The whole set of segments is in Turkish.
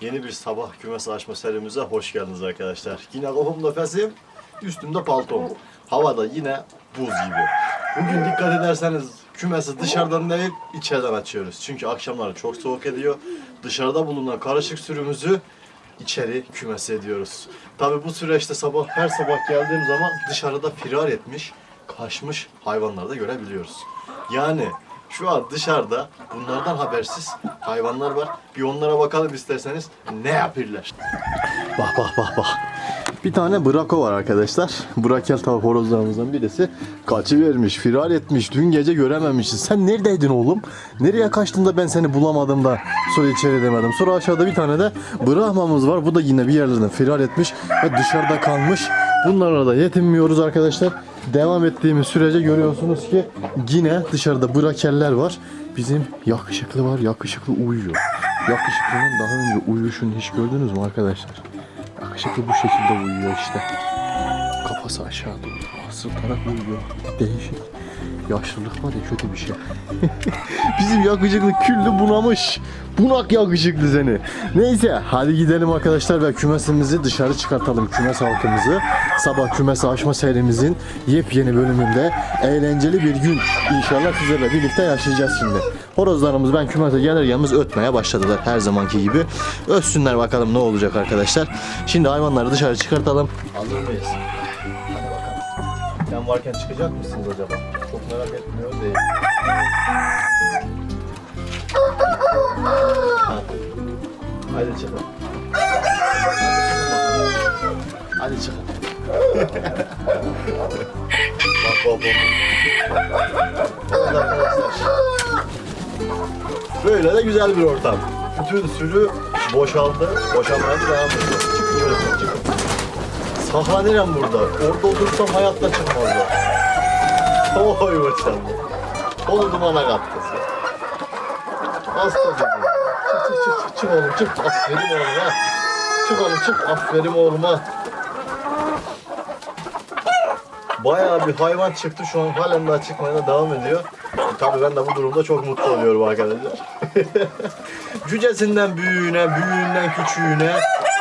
Yeni bir sabah kümes açma serimize hoş geldiniz arkadaşlar. Yine kafam nefesim, üstümde paltom. Havada yine buz gibi. Bugün dikkat ederseniz kümesi dışarıdan değil içeriden açıyoruz. Çünkü akşamları çok soğuk ediyor. Dışarıda bulunan karışık sürümüzü içeri kümese ediyoruz. Tabi bu süreçte sabah her sabah geldiğim zaman dışarıda firar etmiş, kaçmış hayvanları da görebiliyoruz. Yani şu an dışarıda bunlardan habersiz hayvanlar var. Bir onlara bakalım isterseniz ne yapıyorlar. Bak bak bak bak. Bir tane Brako var arkadaşlar. Brakel tavuk horozlarımızdan birisi. Kaçıvermiş, firar etmiş. Dün gece görememişiz. Sen neredeydin oğlum? Nereye kaçtın da ben seni bulamadım da sonra içeri demedim. Sonra aşağıda bir tane de Brahma'mız var. Bu da yine bir yerlerden firar etmiş ve dışarıda kalmış. Bunlarla da yetinmiyoruz arkadaşlar. Devam ettiğimiz sürece görüyorsunuz ki yine dışarıda brakeller var. Bizim yakışıklı var. Yakışıklı uyuyor. Yakışıklının daha önce uyuşunu hiç gördünüz mü arkadaşlar? Yakışıklı bu şekilde uyuyor işte. Kafası aşağı doğru sırtarak uyuyor. Değişik. Yaşlılık var ya kötü bir şey. Bizim yakışıklı küllü bunamış. Bunak yakışıklı seni. Neyse hadi gidelim arkadaşlar ve kümesimizi dışarı çıkartalım. Kümes halkımızı. Sabah kümes açma serimizin yepyeni bölümünde eğlenceli bir gün inşallah sizlerle birlikte yaşayacağız şimdi. Horozlarımız ben kümese gelir gelmez ötmeye başladılar her zamanki gibi. Ötsünler bakalım ne olacak arkadaşlar. Şimdi hayvanları dışarı çıkartalım. Hazır mıyız? Hadi bakalım. Sen varken çıkacak mısınız acaba? Çok merak etmiyor değil. Ha. Hadi çıkın. Hadi çıkın. bak bak. Böyle de güzel bir ortam. Bütün sürü boşaldı. Boşalmaya devam ediyor. Çıkın böyle çıkın. Saha nerem burada? Orada otursam hayatta çıkmazlar. Oy maşallah. Onu dumana kattı. Hasta gibi. Çık çık çık çık çık oğlum çık. Aferin oğluma. Çık oğlum çık. Aferin oğluma. Bayağı bir hayvan çıktı şu an halen daha çıkmaya devam ediyor. E, tabii ben de bu durumda çok mutlu oluyorum arkadaşlar. Cücesinden büyüğüne, büyüğünden küçüğüne,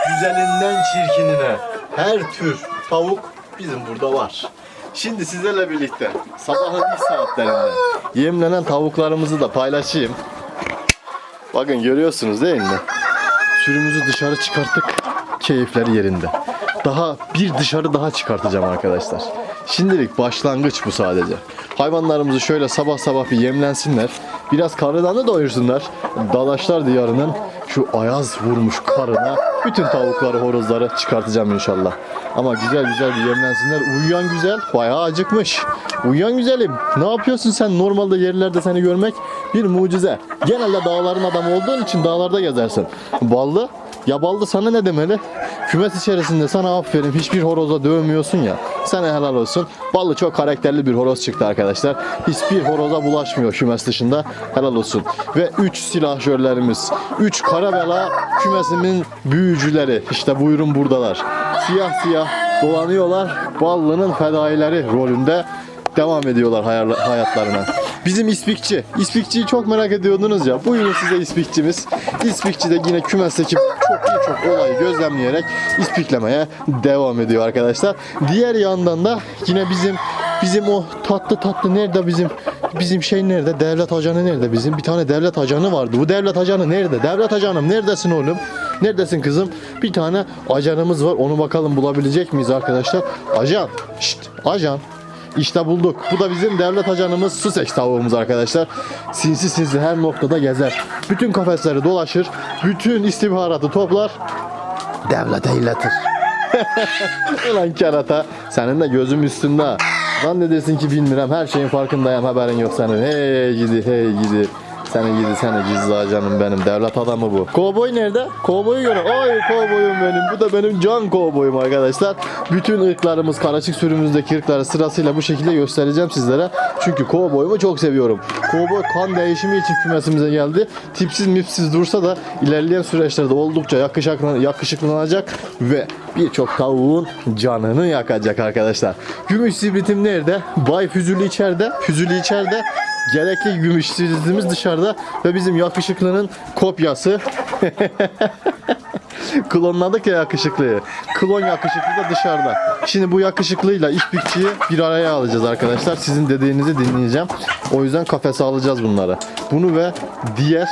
güzelinden çirkinine her tür tavuk bizim burada var. Şimdi sizlerle birlikte sabahın ilk saatlerinde yemlenen tavuklarımızı da paylaşayım. Bakın görüyorsunuz değil mi? Sürümüzü dışarı çıkarttık. Keyifler yerinde. Daha bir dışarı daha çıkartacağım arkadaşlar. Şimdilik başlangıç bu sadece. Hayvanlarımızı şöyle sabah sabah bir yemlensinler. Biraz karnını doyursunlar. Dadaşlar diyarının şu ayaz vurmuş karına bütün tavukları horozları çıkartacağım inşallah. Ama güzel güzel bir yemlensinler. Uyuyan güzel bayağı acıkmış. Uyuyan güzelim. Ne yapıyorsun sen? Normalde yerlerde seni görmek bir mucize. Genelde dağların adamı olduğun için dağlarda gezersin. Ballı ya Ballı sana ne demeli? Kümes içerisinde sana aferin hiçbir horoza dövmüyorsun ya. Sana helal olsun. Ballı çok karakterli bir horoz çıktı arkadaşlar. Hiçbir horoza bulaşmıyor kümes dışında. Helal olsun. Ve 3 silahşörlerimiz. 3 kara bela kümesimin büyücüleri. İşte buyurun buradalar. Siyah siyah dolanıyorlar. Ballı'nın fedaileri rolünde devam ediyorlar hayatlarına. Bizim ispikçi. İspikçiyi çok merak ediyordunuz ya. Buyurun size ispikçimiz. İspikçi de yine kümesteki çok birçok olayı gözlemleyerek ispiklemeye devam ediyor arkadaşlar. Diğer yandan da yine bizim bizim o tatlı tatlı nerede bizim bizim şey nerede? Devlet ajanı nerede bizim? Bir tane devlet ajanı vardı. Bu devlet ajanı nerede? Devlet ajanım neredesin oğlum? Neredesin kızım? Bir tane ajanımız var. Onu bakalım bulabilecek miyiz arkadaşlar? Ajan. Şşt, ajan. İşte bulduk. Bu da bizim devlet ajanımız Sussex tavuğumuz arkadaşlar. Sinsi sinsi her noktada gezer. Bütün kafesleri dolaşır. Bütün istihbaratı toplar. Devlete iletir. Ulan kerata. Senin de gözüm üstünde. Zannedersin ki bilmiyorum. Her şeyin farkındayım. Haberin yok senin. Hey gidi hey gidi. Seni gidi seni gizli ajanım benim. Devlet adamı bu. Kovboy nerede? Kovboyu gör. Ay kovboyum benim. Bu da benim can kovboyum arkadaşlar. Bütün ırklarımız, karışık sürümüzdeki ırkları sırasıyla bu şekilde göstereceğim sizlere. Çünkü kovboyumu çok seviyorum. Kovboy kan değişimi için kümesimize geldi. Tipsiz mipsiz dursa da ilerleyen süreçlerde oldukça yakışıklı, yakışıklanacak ve birçok tavuğun canını yakacak arkadaşlar. Gümüş zibritim nerede? Bay Füzülü içeride. Füzülü içeride. Gerekli gümüş zibritimiz dışarıda ve bizim yakışıklının kopyası Klonladık ya yakışıklıyı. Klon yakışıklı da dışarıda. Şimdi bu yakışıklıyla işbirlikçiyi bir araya alacağız arkadaşlar. Sizin dediğinizi dinleyeceğim. O yüzden kafese alacağız bunları. Bunu ve diğer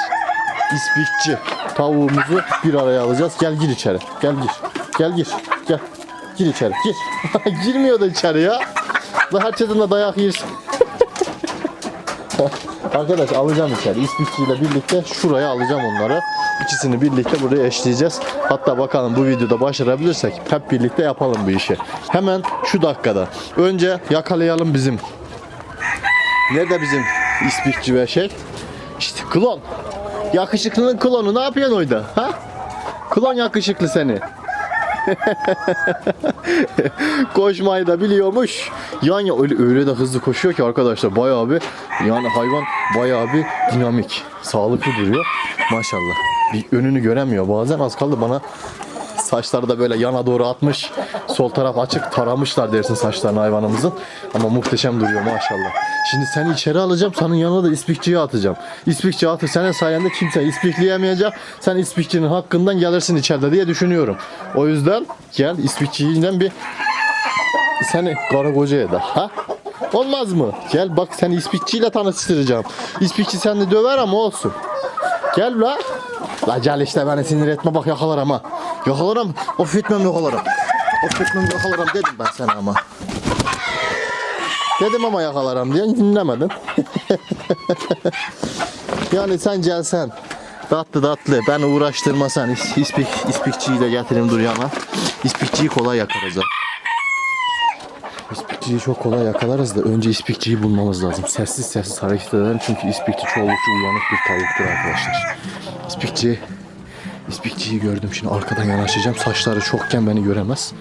ispikçi tavuğumuzu bir araya alacağız. Gel gir içeri. Gel gir. Gel gir. Gel. Gir içeri. Gir. Girmiyor da içeri ya. La herkesin de dayak yersin. Arkadaş alacağım içeri. İspikçiyle birlikte şuraya alacağım onları. İkisini birlikte buraya eşleyeceğiz. Hatta bakalım bu videoda başarabilirsek hep birlikte yapalım bu işi. Hemen şu dakikada. Önce yakalayalım bizim. Nerede bizim ispikçi ve şey? İşte klon. Yakışıklının klonu ne yapıyorsun orada? Ha? Klon yakışıklı seni. Koşmayı da biliyormuş. Yani öyle, öyle de hızlı koşuyor ki arkadaşlar bayağı bir yani hayvan bayağı bir dinamik, sağlıklı duruyor. Maşallah. Bir önünü göremiyor. Bazen az kaldı bana saçları da böyle yana doğru atmış. Sol taraf açık taramışlar dersin saçlarını hayvanımızın. Ama muhteşem duruyor maşallah. Şimdi seni içeri alacağım. Senin yanına da ispikçiyi atacağım. İspikçi atır. Senin sayende kimse ispikleyemeyecek. Sen ispikçinin hakkından gelirsin içeride diye düşünüyorum. O yüzden gel ispikçiyle bir seni karı koca eder. Ha? Olmaz mı? Gel bak seni ispikçiyle tanıştıracağım. İspikçi seni döver ama olsun. Gel la. La gel işte beni sinir etme bak yakalarım ha. Yakalarım. Of etmem yakalarım. Of etmem yakalarım dedim ben sana ama. Dedim ama yakalarım diye dinlemedin. yani sen gelsen tatlı tatlı beni uğraştırmasan is, ispik, ispikçiyi de getireyim dur yana. İspikçiyi kolay yakarız ha. İspikçiyi çok kolay yakalarız da önce ispikçiyi bulmamız lazım. Sessiz sessiz hareket edelim çünkü ispikçi çoğulukçu uyanık bir tavuktur arkadaşlar. İspikçi, ispikçiyi gördüm şimdi arkadan yanaşacağım. Saçları çokken beni göremez.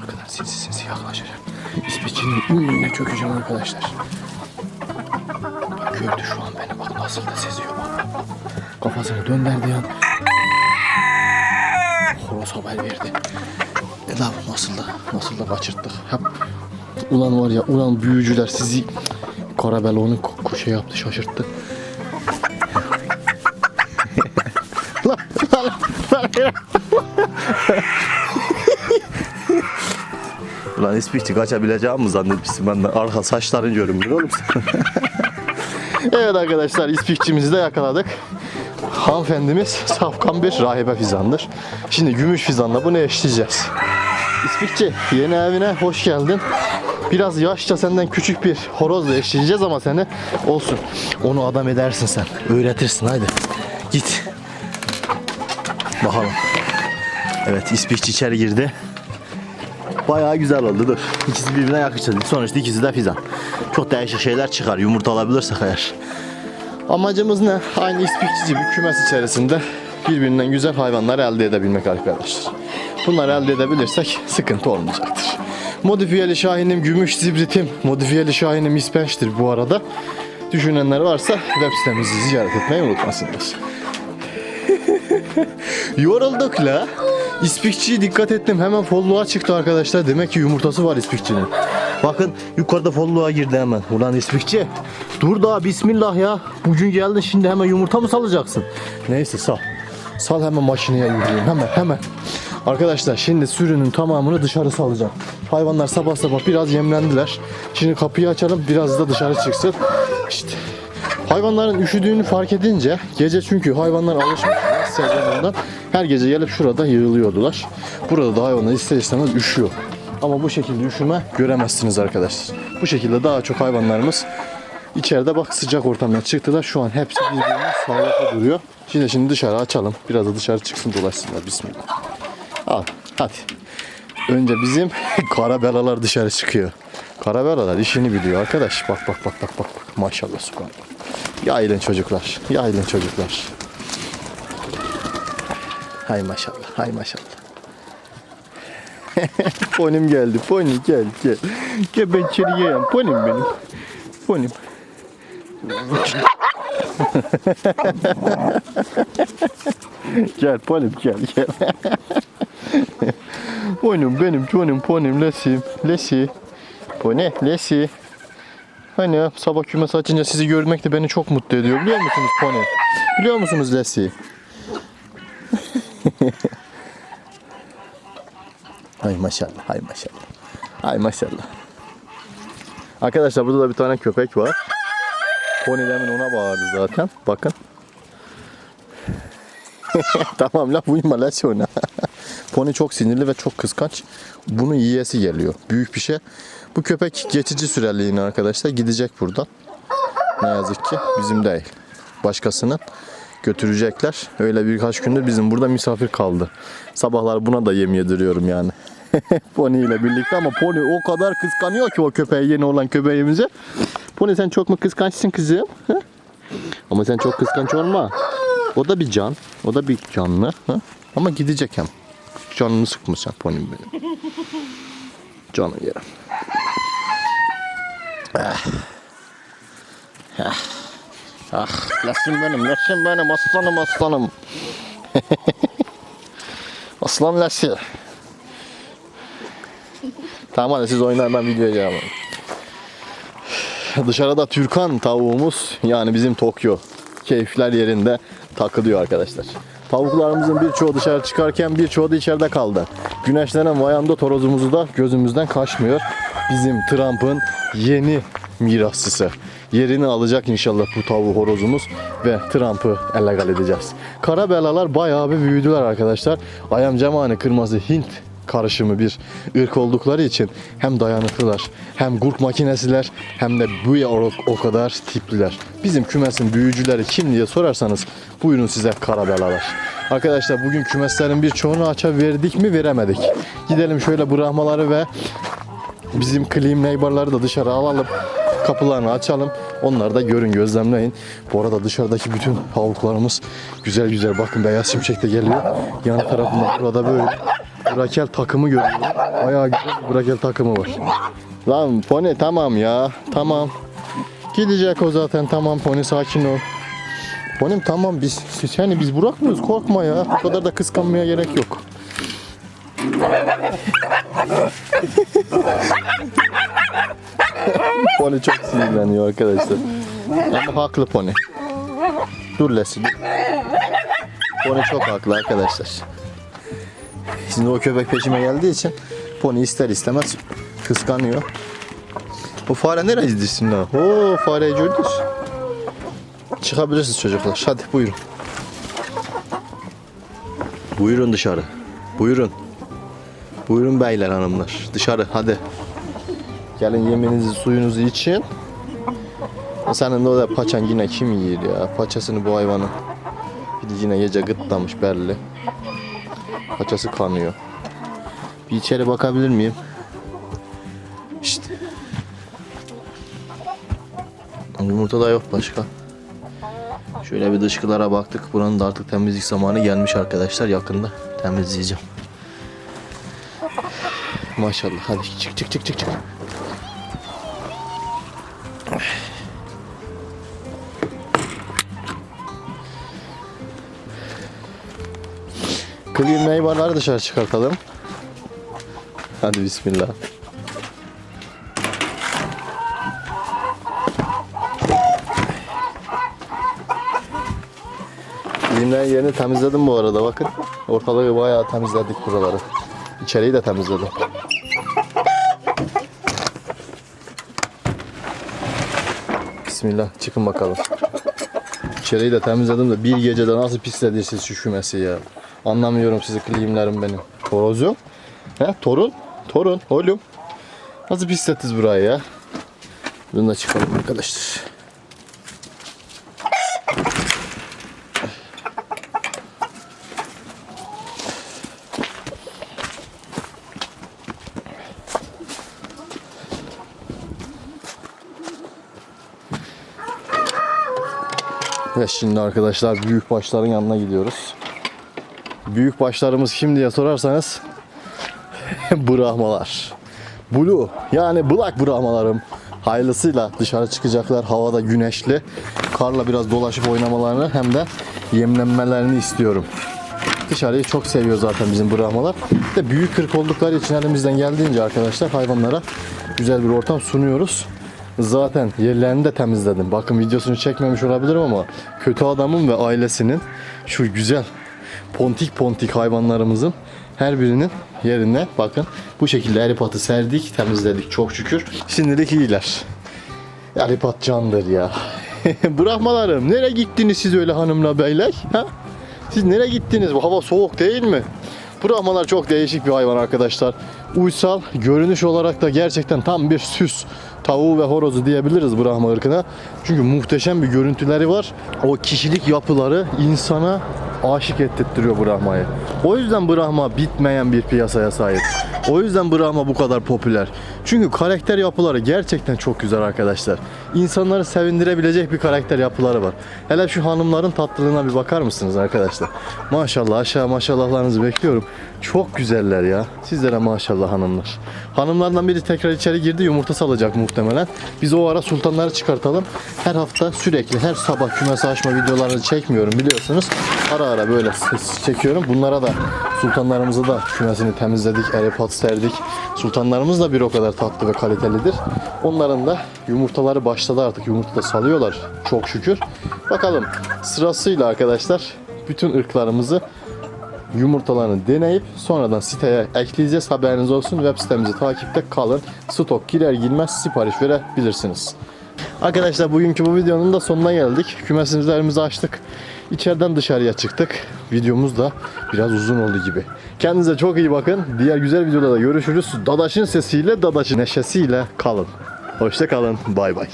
Arkadan sinsi sinsi yaklaşacağım. İspikçinin ününe çökeceğim arkadaşlar. Bak gördü şu an beni bak nasıl da seziyor bak. Kafasını döndürdü yan. Horoz haber verdi. E lan nasıl da nasıl da kaçırttık. Hep ulan var ya ulan büyücüler sizi Karabela onu şey yaptı şaşırttı. Ulan ispikçi kaçabileceğim mi zannetmişsin ben de arka saçların görünmüyor oğlum evet arkadaşlar ispikçimizi de yakaladık. Hanımefendimiz safkan bir rahibe fizandır. Şimdi gümüş fizanla bunu eşleyeceğiz. İspikçi yeni evine hoş geldin. Biraz yaşça senden küçük bir horozla eşleyeceğiz ama seni olsun. Onu adam edersin sen. Öğretirsin haydi. Git. Bakalım. Evet ispikçi içeri girdi. Bayağı güzel oldu dur. İkisi birbirine yakıştı. Sonuçta ikisi de fizan. Çok değişik şeyler çıkar. Yumurta alabilirsek eğer. Amacımız ne? Aynı ispikçi bir kümes içerisinde birbirinden güzel hayvanlar elde edebilmek arkadaşlar. Bunları elde edebilirsek sıkıntı olmayacaktır. Modifiyeli şahinim gümüş zibritim, modifiyeli şahinim ispençtir bu arada. Düşünenler varsa web sitemizi ziyaret etmeyi unutmasınlar. Yorulduk la. İspikçiyi dikkat ettim. Hemen folluğa çıktı arkadaşlar. Demek ki yumurtası var ispikçinin. Bakın yukarıda folluğa girdi hemen. Ulan ispikçi. Dur daha bismillah ya. Bugün geldin şimdi hemen yumurta mı salacaksın? Neyse sal. Sal hemen makineye yürüyeyim. Hemen hemen. Arkadaşlar şimdi sürünün tamamını dışarı salacağım. Hayvanlar sabah sabah biraz yemlendiler. Şimdi kapıyı açalım biraz da dışarı çıksın. İşte Hayvanların üşüdüğünü fark edince gece çünkü hayvanlar alışmış sezonundan her gece gelip şurada yığılıyordular. Burada da hayvanlar ister istemez üşüyor. Ama bu şekilde üşüme göremezsiniz arkadaşlar. Bu şekilde daha çok hayvanlarımız içeride bak sıcak ortamdan çıktılar. Şu an hepsi birbirine sağlıklı duruyor. Şimdi şimdi dışarı açalım. Biraz da dışarı çıksın dolaşsınlar. Bismillah. Al hadi. Önce bizim kara belalar dışarı çıkıyor. Kara belalar işini biliyor arkadaş. Bak bak bak bak bak. bak. Maşallah subhanallah. Yayılın çocuklar. Yayılın çocuklar. Hay maşallah. Hay maşallah. ponim geldi. Pony gel gel. Gel ben içeri yiyeyim. Ponim benim. Ponim. gel ponim gel gel. ponim benim ponim ponim lesim. Lesi. Pony lesi. Hani sabah kümes açınca sizi görmek de beni çok mutlu ediyor. Biliyor musunuz Pony? Biliyor musunuz Lesi? Hay maşallah, hay maşallah. Hay maşallah. Arkadaşlar burada da bir tane köpek var. Pony demin ona bağırdı zaten. Bakın. tamam la uyuma la şuna. Pony çok sinirli ve çok kıskanç. Bunu yiyesi geliyor. Büyük bir şey. Bu köpek geçici süreliğine arkadaşlar gidecek buradan. Ne yazık ki bizim değil. Başkasının götürecekler. Öyle birkaç gündür bizim burada misafir kaldı. Sabahlar buna da yem yediriyorum yani. Pony ile birlikte ama Pony o kadar kıskanıyor ki o köpeği yeni olan köpeğimizi. Pony sen çok mu kıskançsın kızım? Ama sen çok kıskanç olma. O da bir can. O da bir canlı. Ama gidecek hem. Canını sıkma sen Pony benim. Canı yerim. Ah. Ah. Ah, Lassım benim, Lassım benim, aslanım aslanım. Aslan Lassi. Tamam hadi siz oynayın ben videoya edeyim. Dışarıda Türkan tavuğumuz yani bizim Tokyo keyifler yerinde takılıyor arkadaşlar. Tavuklarımızın birçoğu dışarı çıkarken birçoğu da içeride kaldı. Güneşlenen vayanda torozumuzu da gözümüzden kaçmıyor. Bizim Trump'ın yeni mirasçısı. Yerini alacak inşallah bu tavuğu horozumuz ve Trump'ı illegal edeceğiz. Kara belalar bayağı bir büyüdüler arkadaşlar. Ayam cemani kırmızı Hint karışımı bir ırk oldukları için hem dayanıklılar hem gurk makinesiler hem de bu o, o kadar tipliler. Bizim kümesin büyücüleri kim diye sorarsanız buyurun size kara belalar. Arkadaşlar bugün kümeslerin birçoğunu aça verdik mi veremedik. Gidelim şöyle bırakmaları ve bizim clean neighbor'ları da dışarı alalım. Kapılarını açalım. Onları da görün, gözlemleyin. Bu arada dışarıdaki bütün tavuklarımız güzel güzel. Bakın beyaz şimşek de geliyor. Yan tarafında burada böyle Brakel takımı görüyorum. Bayağı güzel bir Brakel takımı var. Lan Pony tamam ya. Tamam. Gidecek o zaten. Tamam Pony sakin ol. Pony'm tamam biz seni biz bırakmıyoruz korkma ya. Bu kadar da kıskanmaya gerek yok. Pony çok sinirleniyor arkadaşlar. Ama haklı Pony. Dur dur. Pony çok haklı arkadaşlar. Şimdi o köpek peşime geldiği için Pony ister istemez kıskanıyor. O fare nereye şimdi? Oo fareyi gördünüz. Çıkabilirsiniz çocuklar. Hadi buyurun. Buyurun dışarı. Buyurun. Buyurun beyler hanımlar. Dışarı hadi. Gelin yemeğinizi suyunuzu için. Senin de o da paçan yine kim yiyor ya? Paçasını bu hayvanın. Bir de yine gece gıtlamış belli. Paçası kanıyor. Bir içeri bakabilir miyim? İşte. Yumurta da yok başka. Şöyle bir dışkılara baktık. Buranın da artık temizlik zamanı gelmiş arkadaşlar. Yakında temizleyeceğim. Maşallah. Hadi çık çık çık çık çık. Clean meyveleri dışarı çıkartalım. Hadi bismillah. Clean'lerin yerini temizledim bu arada bakın. Ortalığı bayağı temizledik buraları. İçeriği de temizledim. Bismillah çıkın bakalım. İçeriği de temizledim de bir gecede nasıl pislediysiniz şu kümesi ya. Anlamıyorum sizi klimlerim benim. Torozum. He torun. Torun oğlum. Nasıl pislettiniz burayı ya. Bunu da çıkalım arkadaşlar. Ve şimdi arkadaşlar büyük başların yanına gidiyoruz. Büyük başlarımız kim diye sorarsanız Brahmalar. Blue yani Black Brahmalarım. Hayırlısıyla dışarı çıkacaklar. Havada güneşli. Karla biraz dolaşıp oynamalarını hem de yemlenmelerini istiyorum. Dışarıyı çok seviyor zaten bizim Brahmalar. Bir De büyük kırk oldukları için elimizden geldiğince arkadaşlar hayvanlara güzel bir ortam sunuyoruz. Zaten yerlerini de temizledim. Bakın videosunu çekmemiş olabilirim ama kötü adamın ve ailesinin şu güzel pontik pontik hayvanlarımızın her birinin yerine bakın bu şekilde eripatı serdik, temizledik çok şükür. Şimdilik iyiler. Eripat candır ya. Bırakmalarım. Nereye gittiniz siz öyle hanımla beyler? Ha? Siz nereye gittiniz? Bu hava soğuk değil mi? Brahmalar çok değişik bir hayvan arkadaşlar. Uysal, görünüş olarak da gerçekten tam bir süs tavuğu ve horozu diyebiliriz Brahma ırkına. Çünkü muhteşem bir görüntüleri var. O kişilik yapıları insana aşık ettirtiyor Brahma'yı. O yüzden Brahma bitmeyen bir piyasaya sahip. O yüzden Brahma bu kadar popüler. Çünkü karakter yapıları gerçekten çok güzel arkadaşlar. İnsanları sevindirebilecek bir karakter yapıları var. Hele şu hanımların tatlılığına bir bakar mısınız arkadaşlar? Maşallah aşağı maşallahlarınızı bekliyorum. Çok güzeller ya. Sizlere maşallah hanımlar. Hanımlardan biri tekrar içeri girdi yumurta salacak muhtemelen. Biz o ara sultanları çıkartalım. Her hafta sürekli her sabah kümes açma videolarını çekmiyorum biliyorsunuz. Ara ara böyle ses çekiyorum. Bunlara da sultanlarımızı da kümesini temizledik, eripat serdik. Sultanlarımız da bir o kadar tatlı ve kalitelidir. Onların da yumurtaları başladı artık. Yumurta da salıyorlar çok şükür. Bakalım sırasıyla arkadaşlar bütün ırklarımızı yumurtalarını deneyip sonradan siteye ekleyeceğiz. Haberiniz olsun. Web sitemizi takipte kalın. Stok girer girmez sipariş verebilirsiniz. Arkadaşlar bugünkü bu videonun da sonuna geldik. Kümesimizi açtık. İçeriden dışarıya çıktık. Videomuz da biraz uzun oldu gibi. Kendinize çok iyi bakın. Diğer güzel videolarda görüşürüz. Dadaşın sesiyle, Dadaşın neşesiyle kalın. Hoşça kalın. Bay bay.